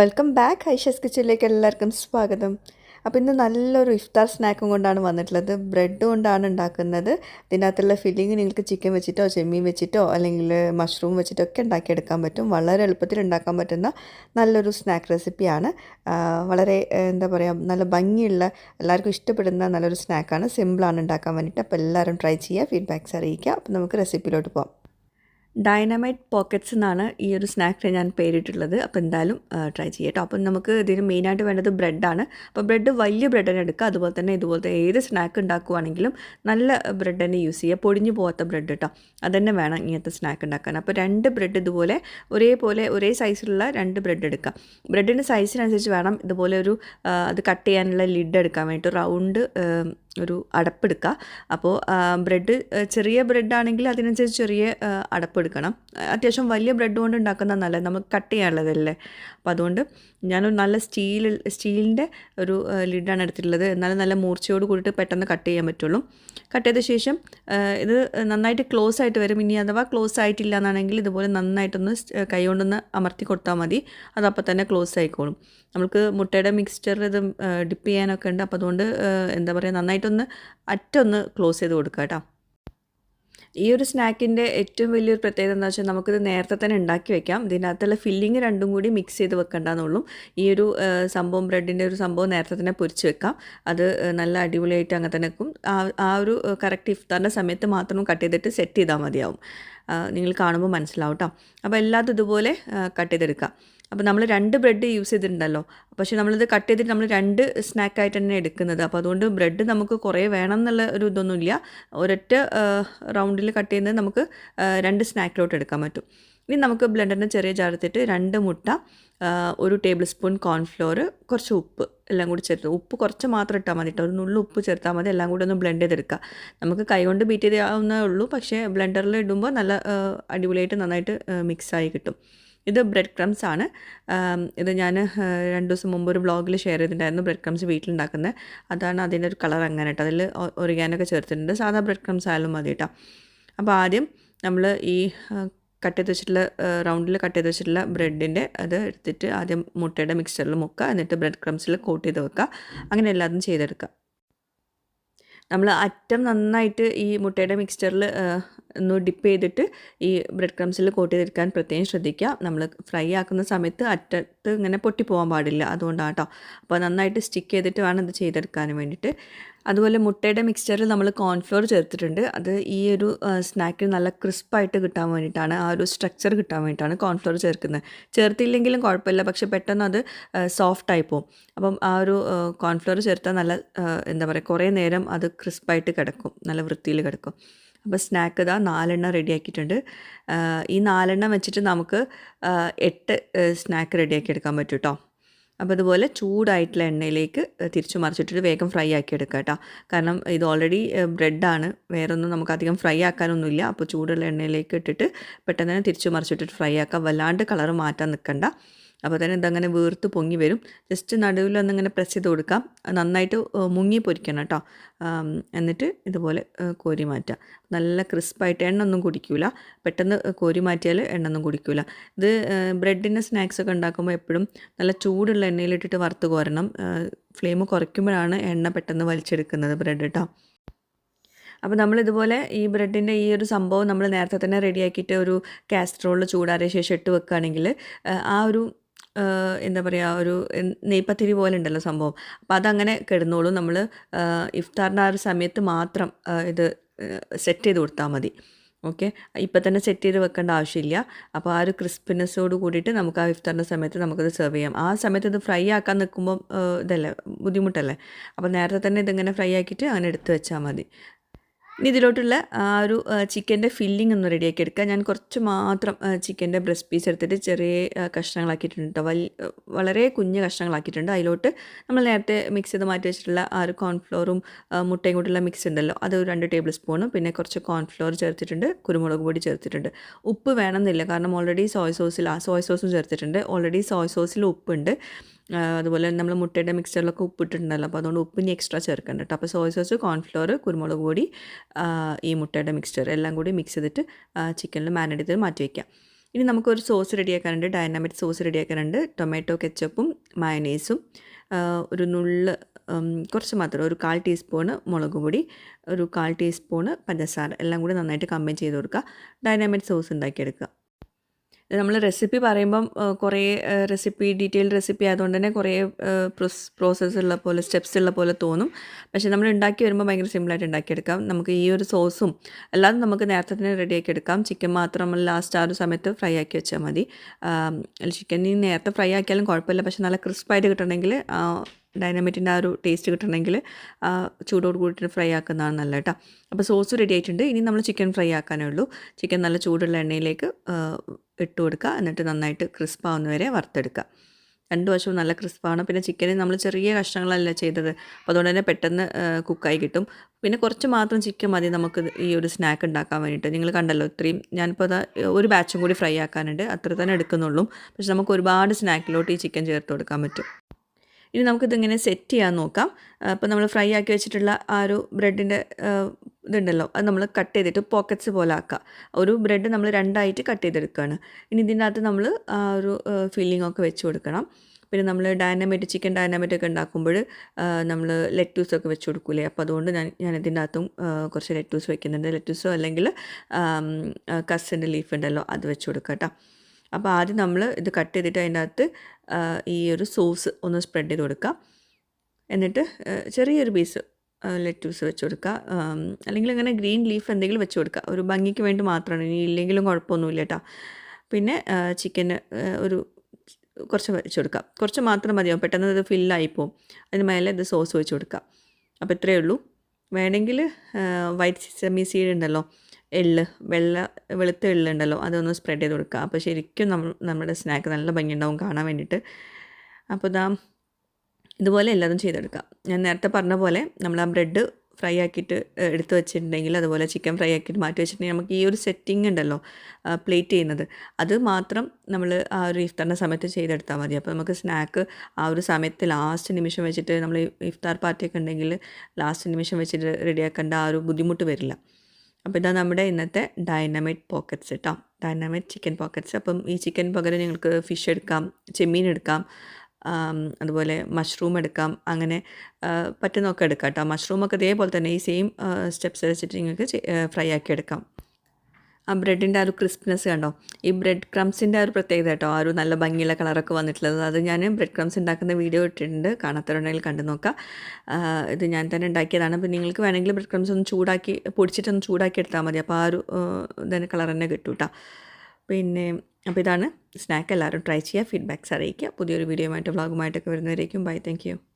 Welcome back Aisha's കിച്ചണിലേക്ക് എല്ലാവർക്കും സ്വാഗതം. അപ്പോൾ ഇന്ന് നല്ലൊരു ഇഫ്താർ സ്നാക്കും കൊണ്ടാണ് വന്നിട്ടുള്ളത്. ബ്രെഡ് കൊണ്ടാണ് ഉണ്ടാക്കുന്നത്. ഇതിനകത്തുള്ള ഫില്ലിങ് നിങ്ങൾക്ക് ചിക്കൻ വെച്ചിട്ടോ ചെമ്മീൻ വെച്ചിട്ടോ അല്ലെങ്കിൽ മഷ്റൂം വെച്ചിട്ടോ ഒക്കെ ഉണ്ടാക്കിയെടുക്കാൻ പറ്റും. വളരെ എളുപ്പത്തിൽ ഉണ്ടാക്കാൻ പറ്റുന്ന നല്ലൊരു സ്നാക്ക് റെസിപ്പിയാണ്. വളരെ എന്താ പറയുക നല്ല ഭംഗിയുള്ള എല്ലാവർക്കും ഇഷ്ടപ്പെടുന്ന നല്ലൊരു സ്നാക്കാണ്. സിമ്പിളാണ് ഉണ്ടാക്കാൻ വേണ്ടിയിട്ട്. അപ്പോൾ എല്ലാവരും ട്രൈ ചെയ്യുക ഫീഡ്ബാക്ക്സ് അറിയിക്കുക. അപ്പോൾ നമുക്ക് റെസിപ്പിയിലോട്ട് പോകാം ഡൈനമൈറ്റ് പോക്കറ്റ്സ് എന്നാണ് ഈ ഒരു സ്നാക്കിന് ഞാൻ പേരിട്ടുള്ളത് അപ്പോൾ എന്തായാലും ട്രൈ ചെയ്യാം അപ്പം നമുക്ക് ഇതിന് മെയിനായിട്ട് വേണ്ടത് ബ്രെഡാണ് അപ്പോൾ ബ്രെഡ് വലിയ ബ്രെഡ് തന്നെ എടുക്കുക. അതുപോലെ തന്നെ ഇതുപോലത്തെ ഏത് സ്നാക്ക് ഉണ്ടാക്കുവാണെങ്കിലും നല്ല ബ്രെഡ് തന്നെ യൂസ് ചെയ്യുക. പൊടിഞ്ഞു പോകാത്ത ബ്രെഡ് കേട്ടോ അതന്നെ വേണം ഇങ്ങനത്തെ സ്നാക്ക് ഉണ്ടാക്കാൻ. അപ്പോൾ രണ്ട് ബ്രെഡ് ഇതുപോലെ ഒരേപോലെ ഒരേ സൈസിലുള്ള രണ്ട് ബ്രെഡ് എടുക്കുക. ബ്രെഡിന്റെ സൈസിനനുസരിച്ച് വേണം ഇതുപോലെ ഒരു അത് കട്ട് ചെയ്യാനുള്ള ലിഡ് എടുക്കാൻ വേണ്ടിയിട്ട്. റൗണ്ട് ഒരു അടപ്പെടുക്കുക അപ്പോൾ ബ്രെഡ് ചെറിയ ബ്രെഡ് ആണെങ്കിൽ അതിനനുസരിച്ച് ചെറിയ അടപ്പെടുക്കണം അത്യാവശ്യം വലിയ ബ്രെഡ് കൊണ്ട് ഉണ്ടാക്കുന്ന നല്ലത് നമുക്ക് കട്ട് ചെയ്യാനുള്ളതല്ലേ. അപ്പോൾ അതുകൊണ്ട് ഞാനൊരു നല്ല സ്റ്റീൽ സ്റ്റീലിന്റെ ഒരു ലിഡാണ് എടുത്തിട്ടുള്ളത്. എന്നാലും നല്ല മൂർച്ചയോട് കൂടിയിട്ട് പെട്ടെന്ന് കട്ട് ചെയ്യാൻ പറ്റുള്ളൂ. കട്ട് ചെയ്ത ശേഷം ഇത് നന്നായിട്ട് ക്ലോസ് ആയിട്ട് വരും. ഇനി അഥവാ ക്ലോസ് ആയിട്ടില്ല എന്നാണെങ്കിൽ ഇതുപോലെ നന്നായിട്ടൊന്ന് കൈകൊണ്ടൊന്ന് അമർത്തി കൊടുത്താൽ മതി. അതപ്പോൾ തന്നെ ക്ലോസ് ആയിക്കോളും. നമുക്ക് മുട്ടയുടെ മിക്സ്ചർ ഇത് ഡിപ്പ് ചെയ്യാനൊക്കെ ഉണ്ട്. അപ്പോൾ അതുകൊണ്ട് എന്താ പറയുക നന്നായിട്ടൊന്ന് അറ്റൊന്ന് ക്ലോസ് ചെയ്ത് കൊടുക്കുക കേട്ടോ. ഈ ഒരു സ്നാക്കിന്റെ ഏറ്റവും വലിയൊരു പ്രത്യേകത എന്താ വെച്ചാൽ നമുക്കിത് നേരത്തെ തന്നെ ഉണ്ടാക്കി വെക്കാം. ഇതിനകത്തുള്ള ഫില്ലിങ് രണ്ടും കൂടി മിക്സ് ചെയ്ത് വെക്കണ്ടെന്നുള്ളൂ. ഈ ഒരു സംഭവം ബ്രെഡിന്റെ ഒരു സംഭവം നേരത്തെ തന്നെ പൊരിച്ച് വെക്കാം. അത് നല്ല അടിപൊളിയായിട്ട് അങ്ങനെ തന്നെ വെക്കും. ആ ആ ഒരു കറക്റ്റ് ഇഫ്താറിന്റെ സമയത്ത് മാത്രം കട്ട് ചെയ്തിട്ട് സെറ്റ് ചെയ്താൽ മതിയാവും. നിങ്ങൾ കാണുമ്പോൾ മനസ്സിലാവും കേട്ടോ അപ്പോൾ എല്ലാതും ഇതുപോലെ കട്ട് ചെയ്തെടുക്കാം. അപ്പോൾ നമ്മൾ രണ്ട് ബ്രെഡ് യൂസ് ചെയ്തിട്ടുണ്ടല്ലോ. പക്ഷേ നമ്മളിത് കട്ട് ചെയ്തിട്ട് നമ്മൾ രണ്ട് സ്നാക്കായിട്ട് തന്നെ എടുക്കുന്നത്. അപ്പോൾ അതുകൊണ്ട് ബ്രെഡ് നമുക്ക് കുറേ വേണം എന്നുള്ള ഒരു ഇതൊന്നുമില്ല. ഒരൊറ്റ റൗണ്ടിൽ കട്ട് ചെയ്യുന്നത് നമുക്ക് രണ്ട് സ്നാക്കിലോട്ട് എടുക്കാൻ പറ്റും. ഇനി നമുക്ക് ബ്ലെൻഡറിന് ചെറിയ ജാറത്തിട്ട് രണ്ട് മുട്ട ഒരു ടേബിൾ സ്പൂൺ കോൺഫ്ലോർ കുറച്ച് ഉപ്പ് എല്ലാം കൂടി ചേർത്ത്. ഉപ്പ് കുറച്ച് മാത്രം ഇട്ടാൽ മതി കേട്ടോ. ഒരു നുള്ളു ഉപ്പ് ചേർത്താൽ മതി. എല്ലാം കൂടി ഒന്ന് ബ്ലെൻഡ് ചെയ്തെടുക്കുക നമുക്ക് കൈകൊണ്ട് ബീറ്റ് ചെയ്യാവുന്നേ ഉള്ളൂ. പക്ഷേ ബ്ലെൻഡറിൽ ഇടുമ്പോൾ നല്ല അടിപൊളിയായിട്ട് നന്നായിട്ട് മിക്സായി കിട്ടും. ഇത് ബ്രെഡ് ക്രംസ് ആണ് ഇത് ഞാൻ രണ്ട് ദിവസം മുമ്പ് ഒരു വ്ളോഗിൽ ഷെയർ ചെയ്തിട്ടുണ്ടായിരുന്നു ബ്രെഡ് ക്രംസ് വീട്ടിലുണ്ടാക്കുന്നത് അതാണ് അതിന്റെ ഒരു കളർ അങ്ങനെ കേട്ടോ. അതിൽ ഒറിഗാനൊക്കെ ചേർത്തിട്ടുണ്ട്. സാധാ ബ്രെഡ് ക്രംസ് ആയാലും മതി കേട്ടോ. അപ്പോൾ ആദ്യം നമ്മൾ ഈ കട്ട് ചെയ്ത് വെച്ചിട്ടുള്ള റൗണ്ടിൽ കട്ട് ചെയ്ത് വെച്ചിട്ടുള്ള ബ്രെഡിന്റെ അത് എടുത്തിട്ട് ആദ്യം മുട്ടയുടെ മിക്സ്ചറിൽ മുക്കുക. എന്നിട്ട് ബ്രെഡ് ക്രംസിൽ കോട്ട് ചെയ്ത് വെക്കുക. അങ്ങനെ എല്ലാതും ചെയ്തെടുക്കുക. നമ്മൾ അറ്റം നന്നായിട്ട് ഈ മുട്ടയുടെ മിക്സ്ചറിൽ ഒന്ന് ഡിപ്പ് ചെയ്തിട്ട് ഈ ബ്രെഡ് ക്രംസിൽ കോട്ട് ചെയ്തെടുക്കാൻ പ്രത്യേകം ശ്രദ്ധിക്കുക. നമ്മൾ ഫ്രൈ ആക്കുന്ന സമയത്ത് അറ്റത്ത് ഇങ്ങനെ പൊട്ടിപ്പോകാൻ പാടില്ല. അതുകൊണ്ടാണ് കേട്ടോ അപ്പോൾ നന്നായിട്ട് സ്റ്റിക്ക് ചെയ്തിട്ട് വേണം ഇത് ചെയ്തെടുക്കാൻ വേണ്ടിയിട്ട്. അതുപോലെ മുട്ടയുടെ മിക്സ്ചറിൽ നമ്മൾ കോൺഫ്ലോർ ചേർത്തിട്ടുണ്ട്. അത് ഈ ഒരു സ്നാക്കിന് നല്ല ക്രിസ്പായിട്ട് കിട്ടാൻ വേണ്ടിയിട്ടാണ് ആ ഒരു സ്ട്രക്ചർ കിട്ടാൻ വേണ്ടിയിട്ടാണ് കോൺഫ്ലോർ ചേർക്കുന്നത്. ചേർത്തില്ലെങ്കിലും കുഴപ്പമില്ല. പക്ഷേ പെട്ടെന്ന് അത് സോഫ്റ്റായി പോകും അപ്പം ആ ഒരു കോൺഫ്ലോർ ചേർത്താൽ നല്ല എന്താ പറയുക കുറേ നേരം അത് ക്രിസ്പായിട്ട് കിടക്കും. നല്ല വൃത്തിയിൽ കിടക്കും. അപ്പോൾ സ്നാക്ക് ഇതാ നാലെണ്ണം റെഡിയാക്കിയിട്ടുണ്ട് ആക്കിയിട്ടുണ്ട്. ഈ നാലെണ്ണം വെച്ചിട്ട് നമുക്ക് എട്ട് സ്നാക്ക് റെഡിയാക്കി എടുക്കാൻ പറ്റും കേട്ടോ അപ്പോൾ അതുപോലെ ചൂടായിട്ടുള്ള എണ്ണയിലേക്ക് തിരിച്ചു മറിച്ചിട്ടിട്ട് വേഗം ഫ്രൈ ആക്കി എടുക്കുക കേട്ടോ കാരണം ഇത് ഓൾറെഡി ബ്രെഡാണ് വേറൊന്നും നമുക്ക് അധികം ഫ്രൈ ആക്കാനൊന്നുമില്ല. അപ്പോൾ ചൂടുള്ള എണ്ണയിലേക്ക് ഇട്ടിട്ട് പെട്ടെന്ന് തന്നെ തിരിച്ചു മറിച്ചിട്ടിട്ട് ഫ്രൈ ആക്കാം. വല്ലാണ്ട് കളർ മാറ്റാൻ നിൽക്കണ്ട. അപ്പോൾ തന്നെ ഇതങ്ങനെ വീർത്ത് പൊങ്ങി വരും. ജസ്റ്റ് നടുവിൽ ഒന്നിങ്ങനെ പ്രസ് ചെയ്ത് കൊടുക്കാം. നന്നായിട്ട് മുങ്ങി പൊരിക്കണം കേട്ടോ. എന്നിട്ട് ഇതുപോലെ കോരി മാറ്റാം നല്ല ക്രിസ്പായിട്ട് എണ്ണ ഒന്നും കുടിക്കൂല. പെട്ടെന്ന് കോരി മാറ്റിയാൽ എണ്ണ ഒന്നും കുടിക്കൂല. ഇത് ബ്രെഡിന്റെ സ്നാക്സ് ഒക്കെ ഉണ്ടാക്കുമ്പോൾ എപ്പോഴും നല്ല ചൂടുള്ള എണ്ണയിലിട്ടിട്ട് വറുത്ത് കോരണം. ഫ്ലെയിം കുറയ്ക്കുമ്പോഴാണ് എണ്ണ പെട്ടെന്ന് വലിച്ചെടുക്കുന്നത് ബ്രെഡ് കേട്ടോ. അപ്പോൾ നമ്മളിതുപോലെ ഈ ബ്രെഡിന്റെ ഈ ഒരു സംഭവം നമ്മൾ നേരത്തെ തന്നെ റെഡിയാക്കിയിട്ട് ഒരു കാസ്ട്രോളിൽ ചൂടാറിയ ശേഷം ഇട്ട് വെക്കുകയാണെങ്കിൽ ആ ഒരു എന്താ പറയുക ഒരു നെയ്പ്പത്തിരി പോലെ ഉണ്ടല്ലോ സംഭവം. അപ്പോൾ അതങ്ങനെ കിടന്നോളൂ. നമ്മൾ ഇഫ്താറിന്റെ ആ ഒരു സമയത്ത് മാത്രം ഇത് സെറ്റ് ചെയ്ത് കൊടുത്താൽ മതി. ഓക്കെ? ഇപ്പം തന്നെ സെറ്റ് ചെയ്ത് വെക്കേണ്ട ആവശ്യമില്ല. അപ്പോൾ ആ ഒരു ക്രിസ്പിനെസ്സോട് കൂടിയിട്ട് നമുക്ക് ആ ഇഫ്താറിന്റെ സമയത്ത് നമുക്കത് സെർവ് ചെയ്യാം. ആ സമയത്ത് ഇത് ഫ്രൈ ആക്കാൻ നിൽക്കുമ്പോൾ ഇതല്ലേ ബുദ്ധിമുട്ടല്ലേ? അപ്പോൾ നേരത്തെ തന്നെ ഇതിങ്ങനെ ഫ്രൈ ആക്കിയിട്ട് അങ്ങനെ എടുത്ത് വെച്ചാൽ മതി. ഇനി ഇതിലോട്ടുള്ള ആ ഒരു ചിക്കന്റെ ഫില്ലിംഗ് ഒന്ന് റെഡിയാക്കി എടുക്കുക ഞാൻ കുറച്ച് മാത്രം ചിക്കന്റെ ബ്രസ്റ്റ് പീസ് എടുത്തിട്ട് ചെറിയ കഷ്ണങ്ങളാക്കിയിട്ടുണ്ട് കേട്ടോ വളരെ കുഞ്ഞ് കഷ്ണങ്ങളാക്കിയിട്ടുണ്ട്. അതിലോട്ട് നമ്മൾ നേരത്തെ മിക്സ് ചെയ്ത് മാറ്റി വെച്ചിട്ടുള്ള ആ ഒരു കോൺഫ്ലോറും മുട്ടയും കൂട്ടുള്ള മിക്സ് ഉണ്ടല്ലോ. അത് ഒരു രണ്ട് ടേബിൾ സ്പൂണും പിന്നെ കുറച്ച് കോൺഫ്ലോർ ചേർത്തിട്ടുണ്ട് കുരുമുളക് പൊടി ചേർത്തിട്ടുണ്ട്. ഉപ്പ് വേണമെന്നില്ല. കാരണം ഓൾറെഡി സോയ സോസിൽ ആ സോയ സോസും ചേർത്തിട്ടുണ്ട്. ഓൾറെഡി സോയ സോസിൽ ഉപ്പുണ്ട്. അതുപോലെ നമ്മൾ മുട്ടയുടെ മിക്സ്ചറിലൊക്കെ ഉപ്പിട്ടിട്ടുണ്ടല്ലോ അപ്പോൾ അതുകൊണ്ട് ഉപ്പ് എക്സ്ട്രാ ചേർക്കണ്ട കേട്ടോ അപ്പോൾ സോയ് സോസ് കോൺഫ്ലോർ കുരുമുളക് പൊടി ഈ മുട്ടയുടെ മിക്സ്ചർ എല്ലാം കൂടി മിക്സ് ചെയ്തിട്ട് ചിക്കനിൽ മാരിനേറ്റ് ചെയ്ത് മാറ്റി വയ്ക്കാം ഇനി നമുക്കൊരു സോസ് റെഡിയാക്കാനുണ്ട് ഡൈനാമിക് സോസ് റെഡിയാക്കാനുണ്ട് ടൊമാറ്റോ കെച്ചപ്പും മയനേസും ഒരു നുള്ള് കുറച്ച് മാത്രം ഒരു കാൽ ടീസ്പൂണ് മുളക് പൊടി ഒരു കാൽ ടീസ്പൂണ് പഞ്ചസാര എല്ലാം കൂടി നന്നായിട്ട് കമ്പൈൻ ചെയ്ത് കൊടുക്കുക. ഡൈനാമിക് സോസ് ഉണ്ടാക്കിയെടുക്കുക. നമ്മൾ റെസിപ്പി പറയുമ്പം കുറേ റെസിപ്പി ഡീറ്റെയിൽഡ് റെസിപ്പി ആയതുകൊണ്ട് തന്നെ കുറേ പ്രോസസ്സ് ഉള്ള പോലെ സ്റ്റെപ്സ് ഉള്ള പോലെ തോന്നും. പക്ഷേ നമ്മൾ ഉണ്ടാക്കി വരുമ്പോൾ ഭയങ്കര സിമ്പിളായിട്ട് ഉണ്ടാക്കിയെടുക്കാം നമുക്ക് ഈ ഒരു സോസും അല്ലാതെ നമുക്ക് നേരത്തെ തന്നെ റെഡിയാക്കി എടുക്കാം. ചിക്കൻ മാത്രം ലാസ്റ്റ് ആ ഒരു സമയത്ത് ഫ്രൈ ആക്കി വെച്ചാൽ മതി. ചിക്കൻ നേരത്തെ ഫ്രൈ ആക്കിയാലും കുഴപ്പമില്ല. പക്ഷേ നല്ല ക്രിസ്പായിട്ട് കിട്ടണമെങ്കിൽ ഡൈനാമിറ്റിന്റെ ആ ഒരു ടേസ്റ്റ് കിട്ടണമെങ്കിൽ ചൂടോട് കൂടിയിട്ട് ഫ്രൈ ആക്കുന്നതാണ് നല്ല കേട്ടോ. അപ്പോൾ സോസ് റെഡി ആയിട്ടുണ്ട്. ഇനി നമ്മൾ ചിക്കൻ ഫ്രൈ ആക്കാനേ ഉള്ളൂ. ചിക്കൻ നല്ല ചൂടുള്ള എണ്ണയിലേക്ക് ഇട്ട് കൊടുക്കുക. എന്നിട്ട് നന്നായിട്ട് ക്രിസ്പ് വരെ വറുത്തെടുക്കുക. രണ്ട് വശവും നല്ല ക്രിസ്പാണ് പിന്നെ ചിക്കന് നമ്മൾ ചെറിയ കഷ്ണങ്ങളല്ല ചെയ്തത്. അപ്പോൾ അതുകൊണ്ട് തന്നെ പെട്ടെന്ന് കുക്കായി കിട്ടും. പിന്നെ കുറച്ച് മാത്രം ചിക്കൻ മതി നമുക്ക് ഈ ഒരു സ്നാക്ക് ഉണ്ടാക്കാൻ വേണ്ടിയിട്ട്. നിങ്ങൾ കണ്ടല്ലോ ഇത്രയും ഞാനിപ്പോൾ അത് ഒരു ബാച്ചും കൂടി ഫ്രൈ ആക്കാനുണ്ട്. അത്ര തന്നെ എടുക്കുന്നുള്ളൂ. പക്ഷെ നമുക്ക് ഒരുപാട് സ്നാക്കിലോട്ട് ഈ ചിക്കൻ ചേർത്ത് കൊടുക്കാൻ പറ്റും. ഇനി നമുക്കിതിങ്ങനെ സെറ്റ് ചെയ്യാൻ നോക്കാം. അപ്പോൾ നമ്മൾ ഫ്രൈ ആക്കി വെച്ചിട്ടുള്ള ആ ഒരു ബ്രെഡിന്റെ ഇതുണ്ടല്ലോ. അത് നമ്മൾ കട്ട് ചെയ്തിട്ട് പോക്കറ്റ്സ് പോലെ ആക്കുക ഒരു ബ്രെഡ് നമ്മൾ രണ്ടായിട്ട് കട്ട് ചെയ്തെടുക്കുകയാണ്. ഇനി ഇതിന്റെ അകത്ത് നമ്മൾ ആ ഒരു ഫില്ലിംഗ് ഒക്കെ വെച്ച് കൊടുക്കണം. പിന്നെ നമ്മൾ ഡൈനാമൈറ്റ് ചിക്കൻ ഡൈനാമൈറ്റ് ഒക്കെ ഉണ്ടാക്കുമ്പോൾ നമ്മൾ ലെറ്റൂസ് ഒക്കെ വെച്ച് കൊടുക്കൂലേ? അപ്പോൾ അതുകൊണ്ട് ഞാൻ ഞാൻ ഇതിന്റെ അകത്തും കുറച്ച് ലെറ്റൂസ് വെക്കുന്നുണ്ട്. ലെറ്റൂസോ അല്ലെങ്കിൽ കസിന്റെ ലീഫ് ഉണ്ടല്ലോ അത് വെച്ച് കൊടുക്കാം കേട്ടോ. അപ്പോൾ ആദ്യം നമ്മൾ ഇത് കട്ട് ചെയ്തിട്ട് അതിനകത്ത് ഈ ഒരു സോസ് ഒന്ന് സ്പ്രെഡ് ചെയ്ത് കൊടുക്കുക എന്നിട്ട് ചെറിയൊരു പീസ് ലെറ്റൂസ് വെച്ച് കൊടുക്കുക അല്ലെങ്കിൽ അങ്ങനെ ഗ്രീൻ ലീഫ് എന്തെങ്കിലും വെച്ച് കൊടുക്കുക ഒരു ഭംഗിക്ക് വേണ്ടി മാത്രമാണ്. ഇനി ഇല്ലെങ്കിലും കുഴപ്പമൊന്നുമില്ല കേട്ടോ പിന്നെ ചിക്കന് ഒരു കുറച്ച് വെച്ച് കൊടുക്കുക കുറച്ച് മാത്രം മതിയാവും പെട്ടെന്ന് ഇത് ഫില്ലായി പോകും അതിന് മേലെ ഇത് സോസ് വെച്ച് കൊടുക്കുക അപ്പോൾ ഇത്രയേ ഉള്ളൂ. വേണമെങ്കിൽ വൈറ്റ് സെമി സീഡ് ഉണ്ടല്ലോ. എള്ള് വെള്ള വെളുത്ത എള്ളുണ്ടല്ലോ അതൊന്ന് സ്പ്രെഡ് ചെയ്ത് കൊടുക്കുക അപ്പോൾ ശരിക്കും നമ്മൾ നമ്മുടെ സ്നാക്ക് നല്ല ഭംഗിയുണ്ടാവും കാണാൻ വേണ്ടിയിട്ട് അപ്പോൾ ഇതാ ഇതുപോലെ എല്ലാതും ചെയ്തെടുക്കാം. ഞാൻ നേരത്തെ പറഞ്ഞ പോലെ നമ്മൾ ആ ബ്രെഡ് ഫ്രൈ ആക്കിയിട്ട് എടുത്ത് വെച്ചിട്ടുണ്ടെങ്കിൽ അതുപോലെ ചിക്കൻ ഫ്രൈ ആക്കിയിട്ട് മാറ്റി വെച്ചിട്ടുണ്ടെങ്കിൽ നമുക്ക് ഈ ഒരു സെറ്റിംഗ് ഉണ്ടല്ലോ പ്ലേറ്റ് ചെയ്യുന്നത്. അത് മാത്രം നമ്മൾ ആ ഒരു ഇഫ്താറിന്റെ സമയത്ത് ചെയ്തെടുത്താൽ മതി. അപ്പോൾ നമുക്ക് സ്നാക്ക് ആ ഒരു സമയത്ത് ലാസ്റ്റ് നിമിഷം വെച്ചിട്ട് നമ്മൾ ഇഫ്താർ പാർട്ടിയൊക്കെ ഉണ്ടെങ്കിൽ ലാസ്റ്റ് നിമിഷം വെച്ചിട്ട് റെഡിയാക്കേണ്ട ആ ഒരു ബുദ്ധിമുട്ട് വരില്ല. അപ്പോൾ ഇതാ നമ്മുടെ ഇന്നത്തെ ഡൈനമൈറ്റ് പോക്കറ്റ്സ് കേട്ടോ ഡൈനമൈറ്റ് ചിക്കൻ പോക്കറ്റ്സ് അപ്പം ഈ ചിക്കൻ പകരം നിങ്ങൾക്ക് ഫിഷ് എടുക്കാം ചെമ്മീൻ എടുക്കാം അതുപോലെ മഷ്റൂം എടുക്കാം അങ്ങനെ പറ്റുന്നൊക്കെ എടുക്കാം കേട്ടോ മഷ്റൂമൊക്കെ ഇതേപോലെ തന്നെ ഈ സെയിം സ്റ്റെപ്സ് വെച്ചിട്ട് നിങ്ങൾക്ക് ഫ്രൈ ആക്കി എടുക്കാം. ആ ബ്രെഡിന്റെ ആ ഒരു ക്രിസ്പ്നെസ് കണ്ടോ? ഈ ബ്രെഡ് ക്രംസിന്റെ ആ ഒരു പ്രത്യേകത കേട്ടോ. ആ ഒരു നല്ല ഭംഗിയുള്ള കളറൊക്കെ വന്നിട്ടുള്ളത്. അത് ഞാൻ ബ്രെഡ് ക്രംസ് ഉണ്ടാക്കുന്ന വീഡിയോ ഇട്ടിട്ടുണ്ട്. കാണാത്തവരുണ്ടെങ്കിൽ കണ്ടു നോക്കാം. ഇത് ഞാൻ തന്നെ ഉണ്ടാക്കിയതാണ്. അപ്പോൾ നിങ്ങൾക്ക് വേണമെങ്കിൽ ബ്രെഡ് ക്രംസ് ഒന്ന് ചൂടാക്കി പൊടിച്ചിട്ടൊന്ന് ചൂടാക്കി എടുത്താൽ മതി. അപ്പോൾ ആ ഒരു ഇതിന്റെ കളർ തന്നെ കിട്ടും കേട്ടോ പിന്നെ അപ്പോൾ ഇതാണ് സ്നാക്ക് എല്ലാവരും ട്രൈ ചെയ്യുക. ഫീഡ്ബാക്ക്സ് അറിയിക്കുക. പുതിയൊരു വീഡിയോയുമായിട്ട് വ്ളോഗുമായിട്ടൊക്കെ വരുന്നവരേക്കും. Bye thank